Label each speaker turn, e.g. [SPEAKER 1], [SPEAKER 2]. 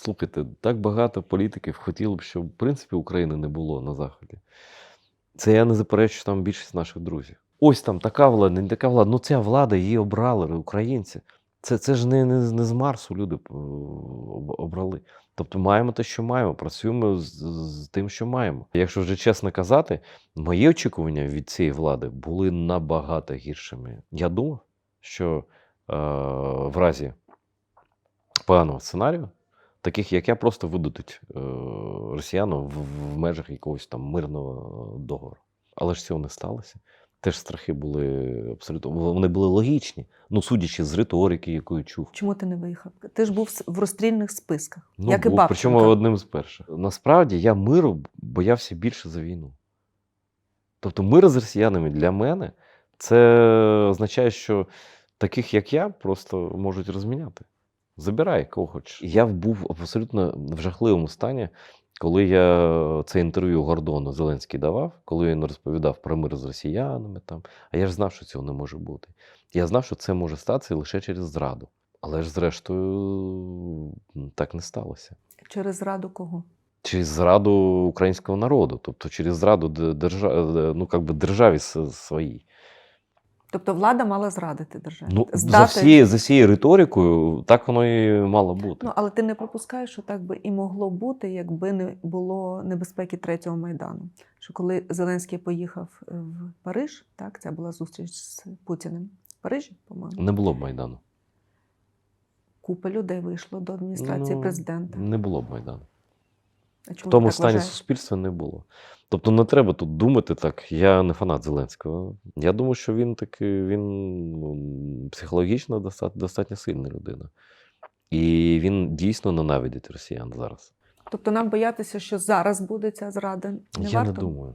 [SPEAKER 1] слухайте, так багато політиків хотіли б, щоб в принципі України не було на Заході. Це я не заперечую там більшість наших друзів. Ось там така влада, не така влада. Ну ця влада її обрали українці. Це, це ж не, не, не з Марсу люди е, обрали. Тобто маємо те, що маємо, працюємо з, з тим, що маємо. Якщо вже чесно казати, мої очікування від цієї влади були набагато гіршими. Я думав, що е, в разі поганого сценарію, таких як я, просто видадуть е, росіянам в, в межах якогось там мирного договору. Але ж цього не сталося. Теж страхи були абсолютно вони були логічні. Ну, судячи з риторики, яку я чув.
[SPEAKER 2] Чому ти не виїхав? Ти ж був в розстрільних списках,
[SPEAKER 1] Ну,
[SPEAKER 2] як і
[SPEAKER 1] був,
[SPEAKER 2] Бабченко.
[SPEAKER 1] причому одним з перших. Насправді я миру боявся більше за війну. Тобто, мир з росіянами для мене це означає, що таких, як я, просто можуть розміняти. Забирай кого хочеш. Я був абсолютно в жахливому стані, коли я це інтерв'ю Гордону Зеленський давав, коли він розповідав про мир з росіянами. Там. А я ж знав, що цього не може бути. Я знав, що це може статися лише через зраду. Але ж, зрештою, так не сталося.
[SPEAKER 2] Через зраду кого?
[SPEAKER 1] Через зраду українського народу, тобто через зраду де- держа... ну, как би державі своїй.
[SPEAKER 2] Тобто влада мала зрадити державу.
[SPEAKER 1] Ну, за,
[SPEAKER 2] здати.
[SPEAKER 1] всією, за всією риторикою так воно і мало бути.
[SPEAKER 2] Ну, але ти не пропускаєш, що так би і могло бути, якби не було небезпеки третього майдану. Що коли Зеленський поїхав е, в Париж, так це була зустріч з Путіним в Парижі, по-моєму.
[SPEAKER 1] Не було б Майдану.
[SPEAKER 2] Купа людей вийшло до адміністрації
[SPEAKER 1] Ну,
[SPEAKER 2] президента.
[SPEAKER 1] Не було б Майдану.
[SPEAKER 2] А
[SPEAKER 1] В тому стані
[SPEAKER 2] вважає?
[SPEAKER 1] суспільства не було. Тобто не треба тут думати так. Я не фанат Зеленського. Я думаю, що він таки він ну, психологічно достатньо, достатньо сильна людина. І він дійсно ненавидить росіян зараз.
[SPEAKER 2] Тобто нам боятися, що зараз буде ця зрада, не
[SPEAKER 1] я
[SPEAKER 2] варто?
[SPEAKER 1] не думаю.